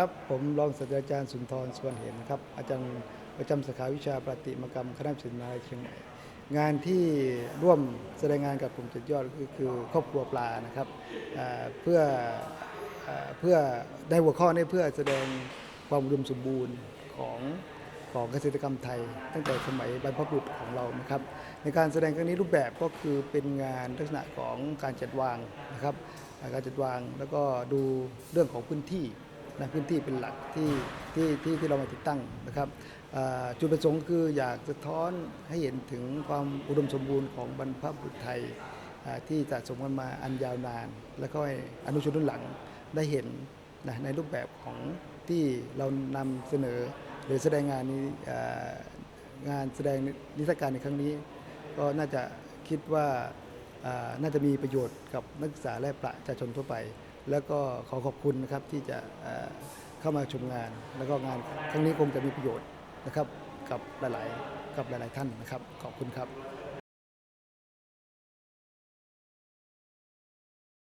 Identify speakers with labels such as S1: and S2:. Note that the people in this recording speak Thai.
S1: ครับผมรองศาสตราจารย์สุนทรสวนเห็นครับอาจารย์ประจำสาขาวิชาประติมากรรมคณะศิลป์มหายาลัยเชียงใหม่งานที่ร่วมแสดงงานกับกลุ่มจ็ดยอดก็คือครอบครัวปลานะครับเพื่อเพื่อในหัวข้อนี้เพื่อแสดงความอุดมสมบูรณ์ของของเกษตรกรรมไทย ตั้งแต่สมัยบรรพบุรุษของเรานะครับ ในการแสดงครั้งนี้รูปแบบก็คือเป็นงานลักษณะของการจัดวางนะครับการจัดวางแล้วก็ดูเรื่องของพื้นที่ นะพื้นที่เป็นหลักที่ที่ที่ที่เรามาติดตั้งนะครับจุดประสงค์คืออยากสะท้อนให้เห็นถึงความอุดมสมบูรณ์ของบรรพบุรุษไทยที่สะสมกันมาอันยาวนาน แล้วก็ให้อนุชนรุ่นหลังได้เห็นนะในรูปแบบของที่เรานำเสนอหรือแสดงงานนี้งานแสดงนิทรรศการในครั้งนี้ ก็น่าจะคิดว่าน่าจะมีประโยชน์กับนักศึกษาและประชาชนทั่วไป แล้วก็ขอขอบคุณนะครับที่จะเข้ามาชมงาน แล้วก็งานครั้งนี้คงจะมีประโยชน์นะครับกับหลายๆกับหลาย ๆ ท่านนะครับ ขอบคุณครับ